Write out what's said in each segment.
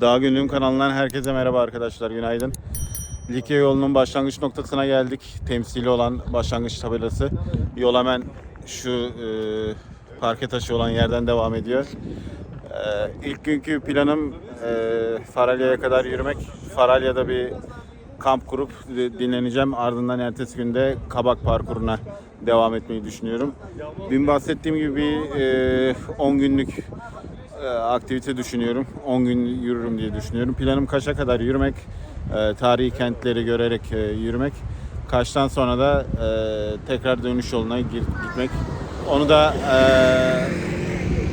Dağ Günlüğüm kanalından herkese merhaba arkadaşlar, günaydın. Likya yolunun başlangıç noktasına geldik. Temsili olan başlangıç tabelası. Yol hemen şu e, parke taşı olan yerden devam ediyor. E, ilk günkü planım e, Faralya'ya kadar yürümek. Faralya'da bir kamp kurup di- dinleneceğim. Ardından ertesi günde Kabak parkuruna devam etmeyi düşünüyorum. Dün bahsettiğim gibi bir e, 10 günlük aktivite düşünüyorum. 10 gün yürürüm diye düşünüyorum. Planım Kaş'a kadar yürümek, e, tarihi kentleri görerek e, yürümek. Kaş'tan sonra da e, tekrar dönüş yoluna gitmek. Onu da e,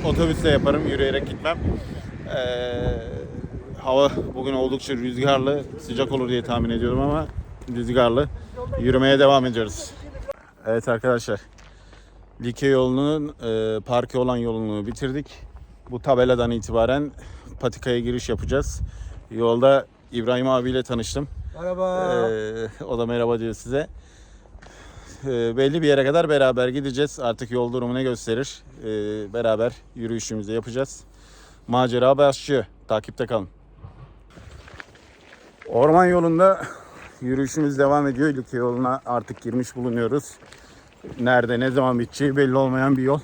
otobüsle yaparım, yürüyerek gitmem. E, hava bugün oldukça rüzgarlı, sıcak olur diye tahmin ediyorum ama rüzgarlı. Yürümeye devam ediyoruz. Evet arkadaşlar, Likya yolunun e, olan yolunu bitirdik. Bu tabeladan itibaren patikaya giriş yapacağız. Yolda İbrahim abiyle tanıştım. Merhaba. Ee, o da merhaba diyor size. Ee, belli bir yere kadar beraber gideceğiz. Artık yol durumu ne gösterir? Ee, beraber yürüyüşümüzü yapacağız. Macera başlıyor. Takipte kalın. Orman yolunda yürüyüşümüz devam ediyor. Likya yoluna artık girmiş bulunuyoruz. Nerede ne zaman biteceği belli olmayan bir yol.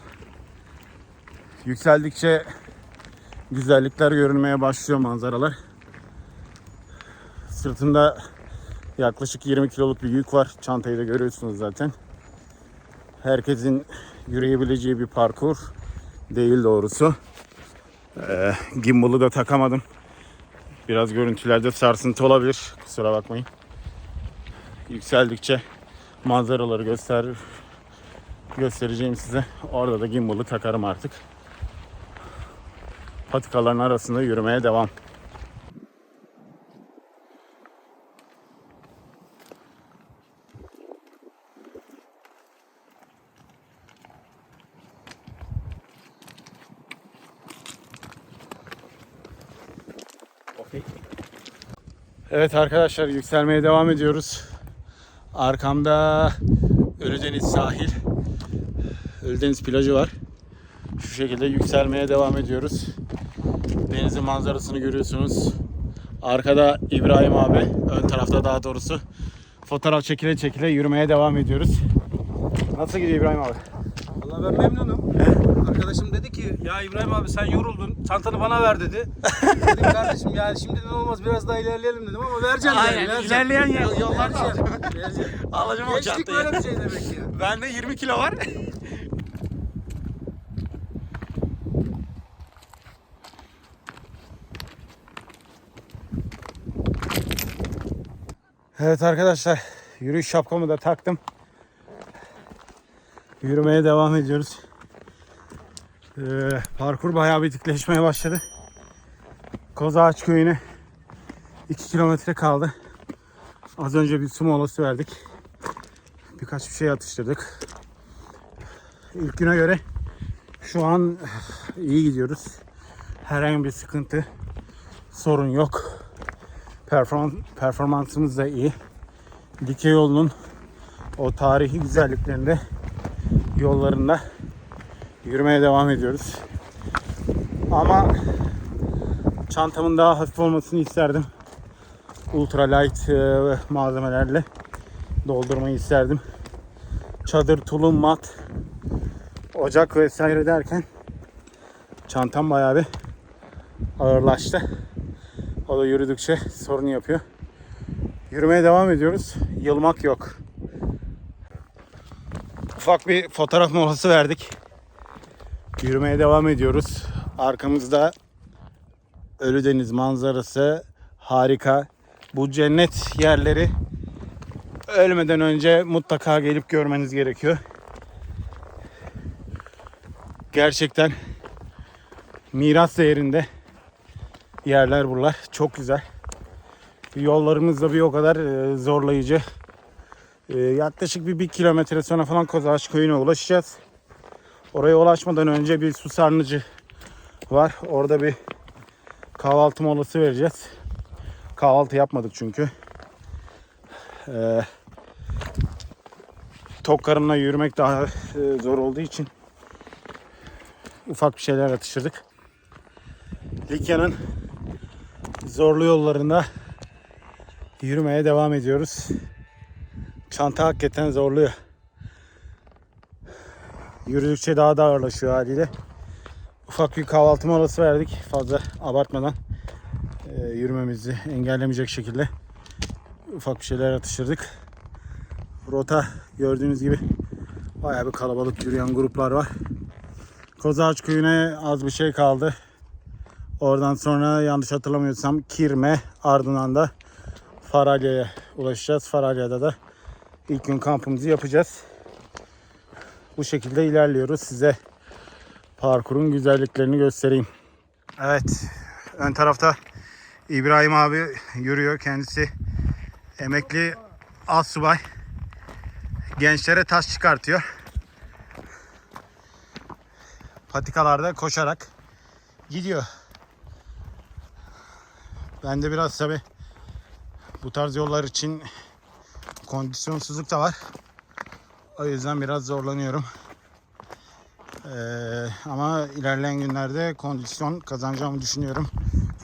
Yükseldikçe güzellikler görünmeye başlıyor manzaralar. Sırtımda yaklaşık 20 kiloluk bir yük var. Çantayı da görüyorsunuz zaten. Herkesin yürüyebileceği bir parkur değil doğrusu. Ee, gimbal'ı da takamadım. Biraz görüntülerde sarsıntı olabilir. Kusura bakmayın. Yükseldikçe manzaraları göster göstereceğim size. Orada da gimbal'ı takarım artık. Patikaların arasında yürümeye devam. Evet arkadaşlar yükselmeye devam ediyoruz. Arkamda Ölüdeniz sahil. Ölüdeniz plajı var. Şu şekilde yükselmeye devam ediyoruz. Manzarasını görüyorsunuz. Arkada İbrahim abi, ön tarafta daha doğrusu. Fotoğraf çekile çekile yürümeye devam ediyoruz. Nasıl gidiyor İbrahim abi? Vallahi ben memnunum. Arkadaşım dedi ki ya İbrahim abi sen yoruldun. Çantanı bana ver dedi. dedim kardeşim yani şimdiden olmaz biraz daha ilerleyelim dedim ama vereceğim yani. Aynen, vereceğim. ilerleyen yol- yollarda Vereceğim, vereceğim. Alacağım o Gençlik çantayı. böyle bir şey demek ki. Bende 20 kilo var. Evet arkadaşlar yürüyüş şapkamı da taktım. Yürümeye devam ediyoruz. Ee, parkur bayağı bir dikleşmeye başladı. Kozağaç köyüne 2 kilometre kaldı. Az önce bir su molası verdik birkaç bir şey atıştırdık. İlk güne göre şu an iyi gidiyoruz. Herhangi bir sıkıntı, sorun yok. Perform performansımız da iyi. Dikey yolunun o tarihi güzelliklerinde yollarında yürümeye devam ediyoruz. Ama çantamın daha hafif olmasını isterdim. Ultra light e, malzemelerle doldurmayı isterdim. Çadır, tulum, mat, ocak vesaire derken çantam bayağı bir ağırlaştı. O da yürüdükçe sorun yapıyor. Yürümeye devam ediyoruz. Yılmak yok. Ufak bir fotoğraf molası verdik. Yürümeye devam ediyoruz. Arkamızda Ölüdeniz manzarası harika. Bu cennet yerleri ölmeden önce mutlaka gelip görmeniz gerekiyor. Gerçekten miras değerinde yerler buralar. Çok güzel. Yollarımız da bir o kadar e, zorlayıcı. E, Yaklaşık bir, bir kilometre sonra falan Kozağaç köyüne ulaşacağız. Oraya ulaşmadan önce bir su sarnıcı var. Orada bir kahvaltı molası vereceğiz. Kahvaltı yapmadık çünkü. Ee, tok karınla yürümek daha e, zor olduğu için ufak bir şeyler atıştırdık. Likya'nın zorlu yollarında yürümeye devam ediyoruz. Çanta hakikaten zorluyor. Yürüdükçe daha da ağırlaşıyor haliyle. Ufak bir kahvaltı molası verdik. Fazla abartmadan e, yürümemizi engellemeyecek şekilde ufak bir şeyler atıştırdık. Rota gördüğünüz gibi bayağı bir kalabalık yürüyen gruplar var. Kozağaç köyüne az bir şey kaldı. Oradan sonra yanlış hatırlamıyorsam Kirme ardından da Faralya'ya ulaşacağız. Faralya'da da ilk gün kampımızı yapacağız. Bu şekilde ilerliyoruz. Size parkurun güzelliklerini göstereyim. Evet. Ön tarafta İbrahim abi yürüyor. Kendisi emekli asubay. Gençlere taş çıkartıyor. Patikalarda koşarak gidiyor. Ben de biraz tabi bu tarz yollar için kondisyonsuzluk da var. O yüzden biraz zorlanıyorum. Ee, ama ilerleyen günlerde kondisyon kazanacağımı düşünüyorum.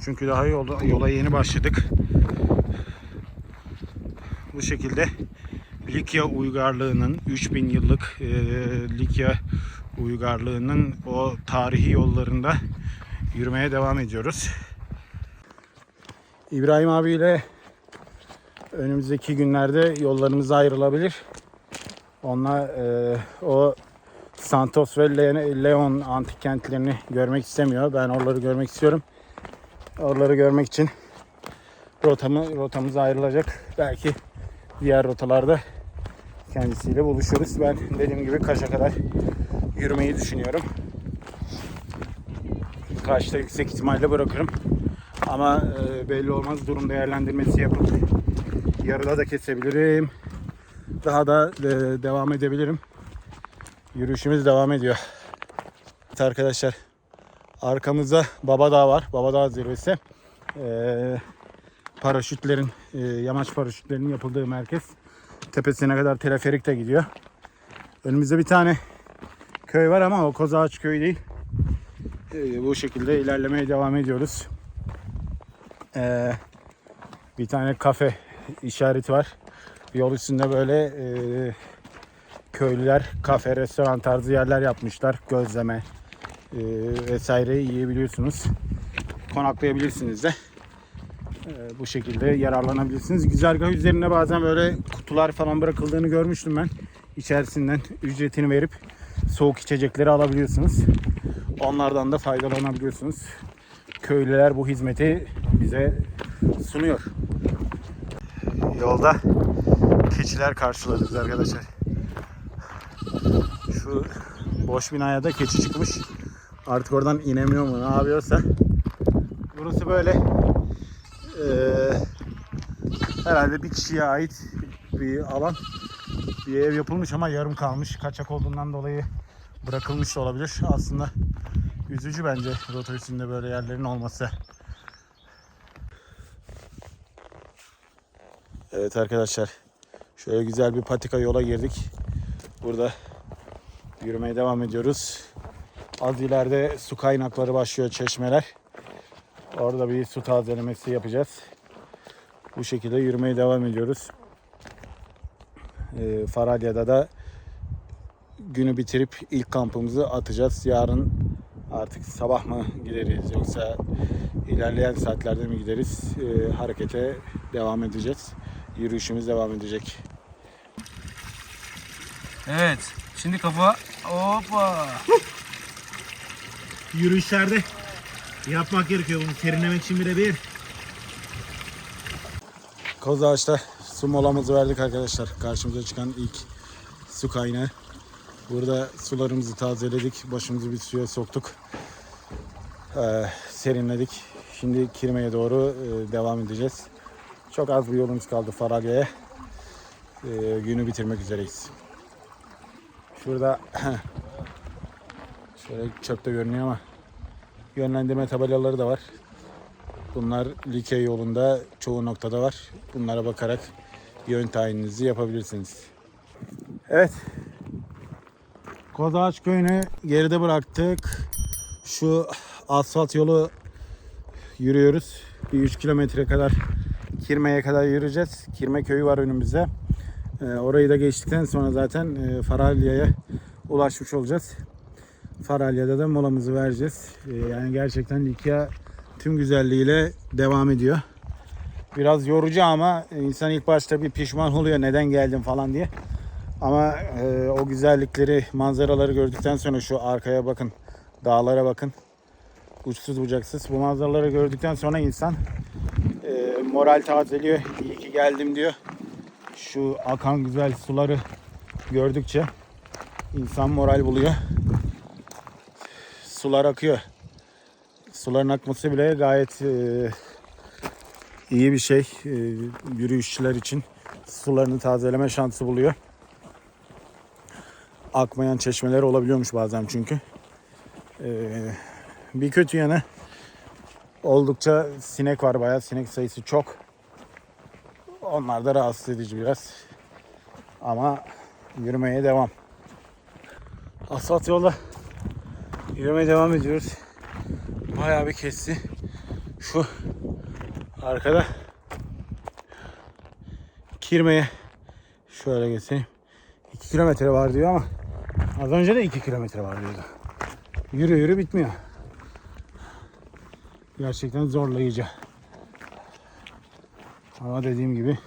Çünkü daha yola, yola yeni başladık. Bu şekilde Likya uygarlığının 3000 yıllık e, Likya uygarlığının o tarihi yollarında yürümeye devam ediyoruz. İbrahim abiyle önümüzdeki günlerde yollarımız ayrılabilir. Onlar e, o Santos ve Le- Leon antik kentlerini görmek istemiyor. Ben oraları görmek istiyorum. Oraları görmek için rotamı rotamız ayrılacak. Belki diğer rotalarda kendisiyle buluşuruz. Ben dediğim gibi Kaş'a kadar yürümeyi düşünüyorum. Kaş'ta yüksek ihtimalle bırakırım. Ama e, belli olmaz durum değerlendirmesi yapıp yarıda da kesebilirim. Daha da e, devam edebilirim. Yürüyüşümüz devam ediyor. Evet arkadaşlar arkamızda Baba Dağ var. Baba Dağ zirvesi. E, paraşütlerin, e, yamaç paraşütlerinin yapıldığı merkez. Tepesine kadar teleferik de gidiyor. Önümüzde bir tane köy var ama o Kozağaç köyü değil. E, bu şekilde ilerlemeye devam ediyoruz. E, bir tane kafe işareti var. Yol üstünde böyle e, köylüler kafe, restoran tarzı yerler yapmışlar. Gözleme e, vesaire yiyebiliyorsunuz. Konaklayabilirsiniz de. E, bu şekilde yararlanabilirsiniz. Güzergah üzerine bazen böyle kutular falan bırakıldığını görmüştüm ben. İçerisinden ücretini verip soğuk içecekleri alabiliyorsunuz. Onlardan da faydalanabiliyorsunuz. Köylüler bu hizmeti bize sunuyor. Yolda keçiler karşıladı biz arkadaşlar. Şu boş binaya da keçi çıkmış. Artık oradan inemiyor mu ne yapıyorsa. Burası böyle eee, herhalde bir kişiye ait bir alan. Bir ev yapılmış ama yarım kalmış. Kaçak olduğundan dolayı bırakılmış da olabilir. Aslında üzücü bence rota üstünde böyle yerlerin olması. Evet arkadaşlar. Şöyle güzel bir patika yola girdik. Burada yürümeye devam ediyoruz. Az ileride su kaynakları başlıyor, çeşmeler. Orada bir su tazelemesi yapacağız. Bu şekilde yürümeye devam ediyoruz. Ee, Faralya'da da günü bitirip ilk kampımızı atacağız. Yarın artık sabah mı gideriz yoksa ilerleyen saatlerde mi gideriz? Ee, harekete devam edeceğiz. Yürüyüşümüz devam edecek. Evet. Şimdi kafa. Hoppa. Yürüyüşlerde yapmak gerekiyor bunu serinlemek için birebir. Kozağaç'ta su molamızı verdik arkadaşlar. Karşımıza çıkan ilk su kaynağı. Burada sularımızı tazeledik. Başımızı bir suya soktuk. Ee, serinledik. Şimdi Kirme'ye doğru e, devam edeceğiz. Çok az bir yolumuz kaldı Faralya'ya. Ee, günü bitirmek üzereyiz. Şurada şöyle çöpte görünüyor ama yönlendirme tabelaları da var. Bunlar Likya yolunda çoğu noktada var. Bunlara bakarak yön tayininizi yapabilirsiniz. Evet. Kozağaç köyünü geride bıraktık. Şu asfalt yolu yürüyoruz. Bir 3 kilometre kadar Kirme'ye kadar yürüyeceğiz. Kirme köyü var önümüzde. Ee, orayı da geçtikten sonra zaten e, Faralya'ya ulaşmış olacağız. Faralya'da da molamızı vereceğiz. Ee, yani gerçekten Likya tüm güzelliğiyle devam ediyor. Biraz yorucu ama insan ilk başta bir pişman oluyor neden geldim falan diye. Ama e, o güzellikleri, manzaraları gördükten sonra şu arkaya bakın, dağlara bakın. Uçsuz bucaksız. Bu manzaraları gördükten sonra insan moral tazeliyor. İyi ki geldim diyor. Şu akan güzel suları gördükçe insan moral buluyor. Sular akıyor. Suların akması bile gayet e, iyi bir şey. E, yürüyüşçüler için sularını tazeleme şansı buluyor. Akmayan çeşmeler olabiliyormuş bazen çünkü. E, bir kötü yanı oldukça sinek var bayağı sinek sayısı çok. Onlar da rahatsız edici biraz. Ama yürümeye devam. Asfalt yolda yürümeye devam ediyoruz. Bayağı bir kesti. Şu arkada Kirme'ye şöyle göstereyim. 2 kilometre var diyor ama az önce de 2 kilometre var diyordu. Yürü yürü bitmiyor. Gerçekten zorlayıcı. Ama dediğim gibi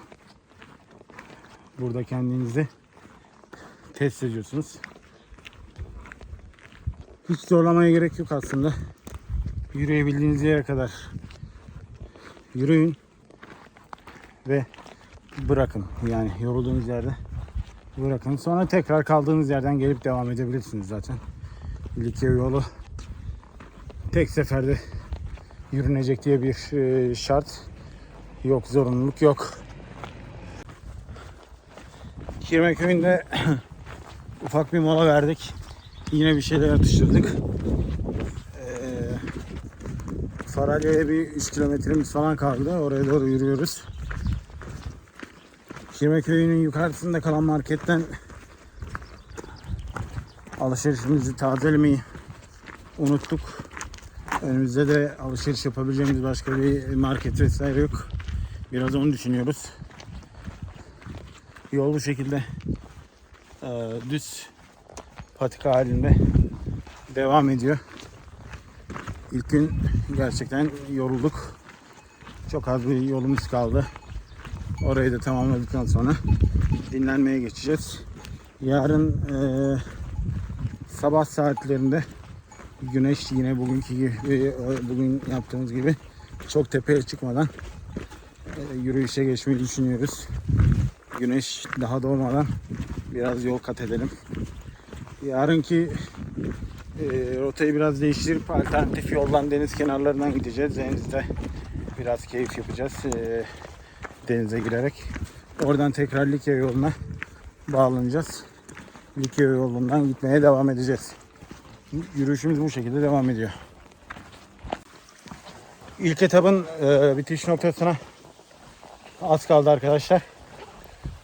burada kendinizi test ediyorsunuz. Hiç zorlamaya gerek yok aslında. Yürüyebildiğiniz yere kadar yürüyün ve bırakın. Yani yorulduğunuz yerde bırakın. Sonra tekrar kaldığınız yerden gelip devam edebilirsiniz zaten. Likya yolu tek seferde yürünecek diye bir e, şart yok, zorunluluk yok. Kirme köyünde ufak bir mola verdik. Yine bir şeyler atıştırdık. Ee, Faralya'ya bir 3 kilometremiz falan kaldı. Oraya doğru yürüyoruz. Kirme köyünün yukarısında kalan marketten alışverişimizi tazelemeyi unuttuk. Önümüzde de alışveriş yapabileceğimiz başka bir market vesaire yok. Biraz onu düşünüyoruz. Yol bu şekilde e, düz patika halinde devam ediyor. İlk gün gerçekten yorulduk. Çok az bir yolumuz kaldı. Orayı da tamamladıktan sonra dinlenmeye geçeceğiz. Yarın e, sabah saatlerinde güneş yine bugünkü gibi e, bugün yaptığımız gibi çok tepeye çıkmadan e, yürüyüşe geçmeyi düşünüyoruz. Güneş daha doğmadan biraz yol kat edelim. Yarınki e, rotayı biraz değiştirip alternatif yoldan deniz kenarlarından gideceğiz. Denizde biraz keyif yapacağız. E, denize girerek. Oradan tekrar Likya yoluna bağlanacağız. Likya yolundan gitmeye devam edeceğiz. Yürüyüşümüz bu şekilde devam ediyor. İlk etapın e, bitiş noktasına az kaldı arkadaşlar.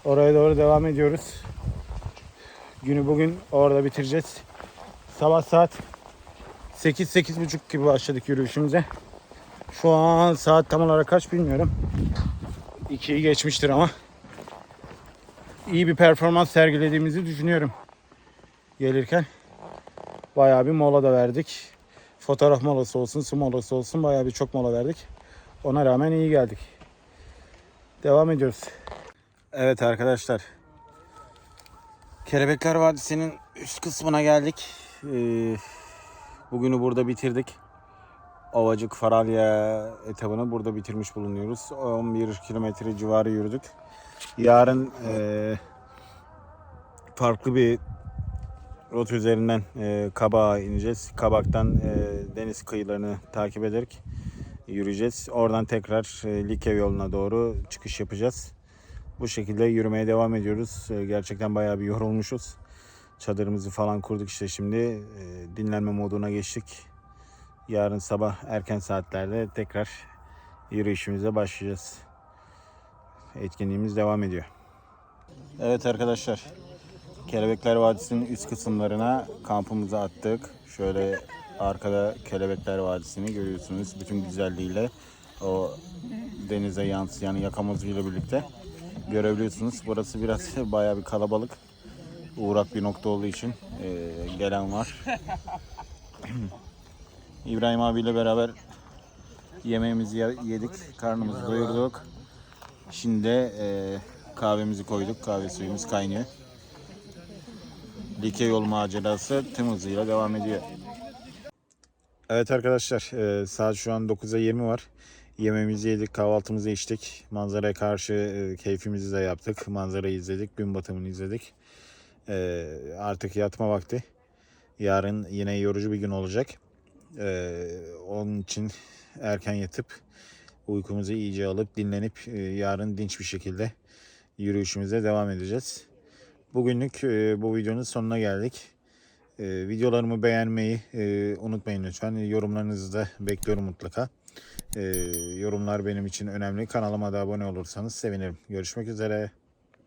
Oraya doğru devam ediyoruz. Günü bugün orada bitireceğiz. Sabah saat 8-8.30 gibi başladık yürüyüşümüze. Şu an saat tam olarak kaç bilmiyorum. 2'yi geçmiştir ama. iyi bir performans sergilediğimizi düşünüyorum. Gelirken bayağı bir mola da verdik. Fotoğraf molası olsun, su molası olsun bayağı bir çok mola verdik. Ona rağmen iyi geldik. Devam ediyoruz. Evet arkadaşlar. Kelebekler Vadisi'nin üst kısmına geldik. Ee, bugünü burada bitirdik. Ovacık Faralya etabını burada bitirmiş bulunuyoruz. 11 kilometre civarı yürüdük. Yarın e, farklı bir rota üzerinden e, Kabak'a ineceğiz. Kabak'tan e, deniz kıyılarını takip ederek yürüyeceğiz. Oradan tekrar e, Likya yoluna doğru çıkış yapacağız. Bu şekilde yürümeye devam ediyoruz. E, gerçekten bayağı bir yorulmuşuz. Çadırımızı falan kurduk işte şimdi. E, dinlenme moduna geçtik. Yarın sabah erken saatlerde tekrar yürüyüşümüze başlayacağız. Etkinliğimiz devam ediyor. Evet arkadaşlar. Kelebekler Vadisi'nin üst kısımlarına kampımızı attık. Şöyle arkada Kelebekler Vadisi'ni görüyorsunuz bütün güzelliğiyle. o denize yansıyan yakamozuyla birlikte görebiliyorsunuz. Burası biraz bayağı bir kalabalık. Uğrak bir nokta olduğu için e, gelen var. İbrahim abiyle beraber yemeğimizi ye- yedik, karnımızı doyurduk. Şimdi e, kahvemizi koyduk, kahve suyumuz kaynıyor. Like yol macerası tüm hızıyla devam ediyor. Evet arkadaşlar e, saat şu an 9'a 20 var. Yemeğimizi yedik, kahvaltımızı içtik. Manzaraya karşı e, keyfimizi de yaptık. Manzarayı izledik, gün batımını izledik. E, artık yatma vakti. Yarın yine yorucu bir gün olacak. Onun için erken yatıp uykumuzu iyice alıp dinlenip yarın dinç bir şekilde yürüyüşümüze devam edeceğiz. Bugünlük e, bu videonun sonuna geldik. E, videolarımı beğenmeyi e, unutmayın lütfen. Yorumlarınızı da bekliyorum mutlaka. E, yorumlar benim için önemli. Kanalıma da abone olursanız sevinirim. Görüşmek üzere.